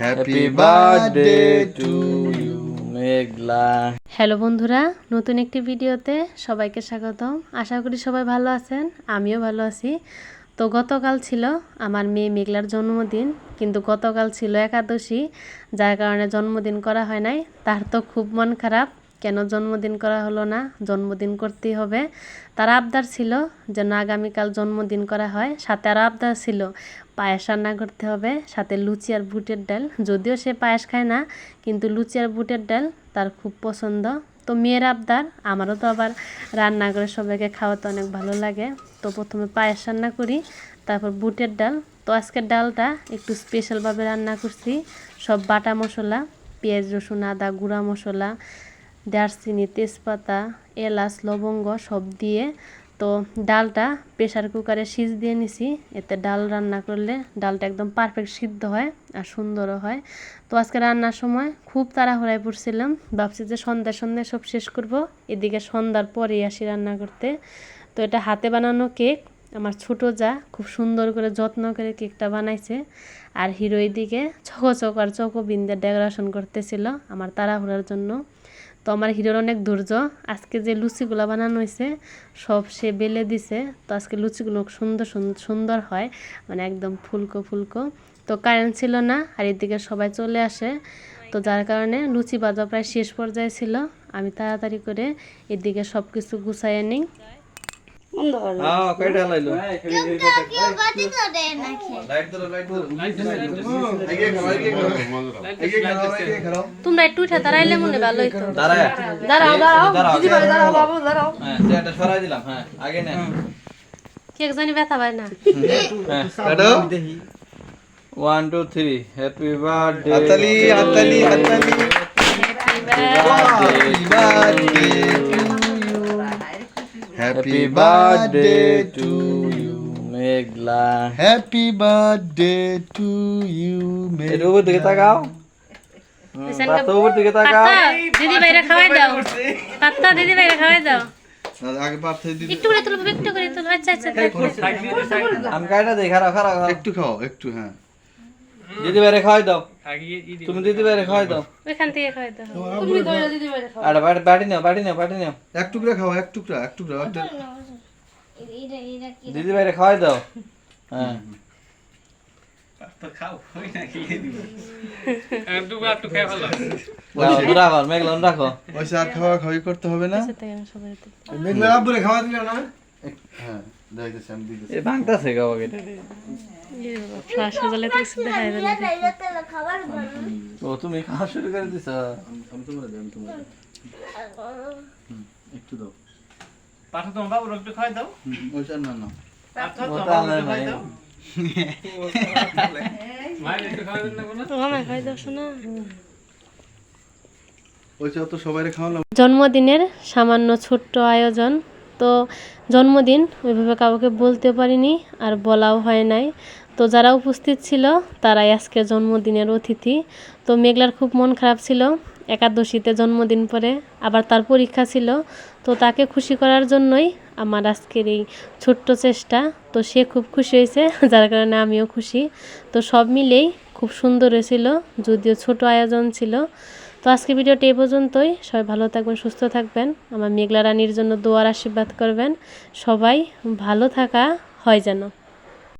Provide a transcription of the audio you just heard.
Happy birthday to you Meghla hello বন্ধুরা। নতুন একটি ভিডিওতে সবাইকে স্বাগতম। আশা করি সবাই ভালো আছেন আমিও ভালো আছি। তো গতকাল ছিল আমার মেয়ে মেঘলার জন্মদিন কিন্তু গতকাল ছিল একাদশী যার কারণে জন্মদিন করা হয় নাই। তার তো খুব মন খারাপ। কেন জন্মদিন করা হলো না? জন্মদিন করতেই হবে। তার আবদার ছিল যেন আগামীকাল জন্মদিন করা হয়। সাথে আরও আবদার ছিল, পায়েস রান্না করতে হবে, সাথে লুচি আর বুটের ডাল। যদিও সে পায়েস খায় না, কিন্তু লুচি আর বুটের ডাল তার খুব পছন্দ। তো মেয়ের আবদার, আমারও তো আবার রান্না করে সবাইকে খাওয়াতে অনেক ভালো লাগে। তো প্রথমে পায়েস রান্না করি, তারপর বুটের ডাল। তো আজকের ডালটা একটু স্পেশালভাবে রান্না করছি। সব বাটা মশলা, পেঁয়াজ, রসুন, আদা, গুঁড়া মশলা দারচিনি, তেজপাতা, এলাচ, লবঙ্গ সব দিয়ে তো ডালটা প্রেশার কুকারে সিজ দিয়ে নিছি। এতে ডাল রান্না করলে ডালটা একদম পারফেক্ট সিদ্ধ হয় আর সুন্দরও হয়। তো আজকে রান্নার সময় খুব তাড়াহুড়ায় পড়ছিলাম। ভাবছি যে সন্ধ্যা সন্ধ্যায় সব শেষ করব। এদিকে সন্ধ্যার পরেই আসি রান্না করতে। তো এটা হাতে বানানো কেক। আমার ছোটো যা খুব সুন্দর করে যত্ন করে কেকটা বানাইছে। আর হিরো এদিকে চকো চক আর চকো বিন্দে ডেকোরেশন করতেছিল আমার তাড়াহুড়ার জন্য। তো আমার হিরোর অনেক ধৈর্য। আজকে যে লুচিগুলো বানানো হয়েছে সব সে বেলে দিছে। তো আজকে লুচিগুলো সুন্দর সুন্দর হয় মানে একদম ফুলকো ফুলকো। তো কারেন্ট ছিল না, আর এদিকে সবাই চলে আসে। তো যার কারণে লুচি বাজা প্রায় শেষ পর্যায়ে ছিল। আমি তাড়াতাড়ি করে এদিকে সব কিছু গুছাইয়ে নিই। কয়টা লাইলো লাইট লাইট ধরো লাইট ধরো আগে খাও আগে খাও আগে খাও আগে খাও তোমরা একটু উঠে দাঁড়াইলে মনে ভালো হইতো দাঁড়ায় দাঁড়াও দাঁড়াও দাঁড়াও দিদি ভাই দাঁড়াও বাবু দাঁড়াও হ্যাঁ চেয়ারটা সরাই দিলাম হ্যাঁ আগে নে কেক জানি ব্যথা পায় না হ্যাঁ কাটো 1 2 3 হ্যাপি বার্থডে হাতালি হাতালি হাতালি happy birthday to you Meghla happy birthday to you এর উপর দিকে তাকাও পাতা উপর দিকে তাকাও দিদি বাইরে খাওয়াই দাও পাত্তা দিদি বাইরে খাওয়াই দাও আগে পার্থে দিদি একটু করে তুলবো একটু করে তুলবো আচ্ছা আচ্ছা আমি কাইটা দেই খারাপ খারাপ একটু খাও একটু হ্যাঁ দিদি বাইরে খাওয়াই দাও তুমি দিদি বাইরে খাওয়াই দাও। ওইখান থেকে খাওয়াই দাও। আর বাড়ি বাড়ি নাও বাড়ি নাও বাড়ি নাও। এক টুকরা খাও এক টুকরা এক টুকরা দিদি বাইরে খাওয়াই দাও। হ্যাঁ। মেঘলা খাওয়া হবে না। হ্যাঁ ফ্লাশ জ্বালে তো কিছু দেখা। যাবে না। ও তুমি খাওয়া শুরু করে দিছ? আমি তোমার আমি তোমার একটু দাও। পাঠা তোমার বাবুর একটু খাওয়াই দাও। পয়সা না না। জন্মদিনের সামান্য ছোট্ট আয়োজন। তো জন্মদিন ওইভাবে কাউকে বলতে পারিনি আর বলাও হয় নাই। তো যারা উপস্থিত ছিল, তারাই আজকে জন্মদিনের অতিথি। তো মেঘলার খুব মন খারাপ ছিল। একাদশীতে জন্মদিন পরে আবার তার পরীক্ষা ছিল। তো তাকে খুশি করার জন্যই আমার আজকের এই ছোট্ট চেষ্টা। তো সে খুব খুশি হয়েছে, যার কারণে আমিও খুশি। তো সব মিলেই খুব সুন্দর হয়েছিল, যদিও ছোট আয়োজন ছিল। তো আজকে ভিডিওটি এই পর্যন্তই। সবাই ভালো থাকবেন, সুস্থ থাকবেন। আমার মেঘলা রানীর জন্য দোয়ার আশীর্বাদ করবেন। সবাই ভালো থাকা হয় যেন।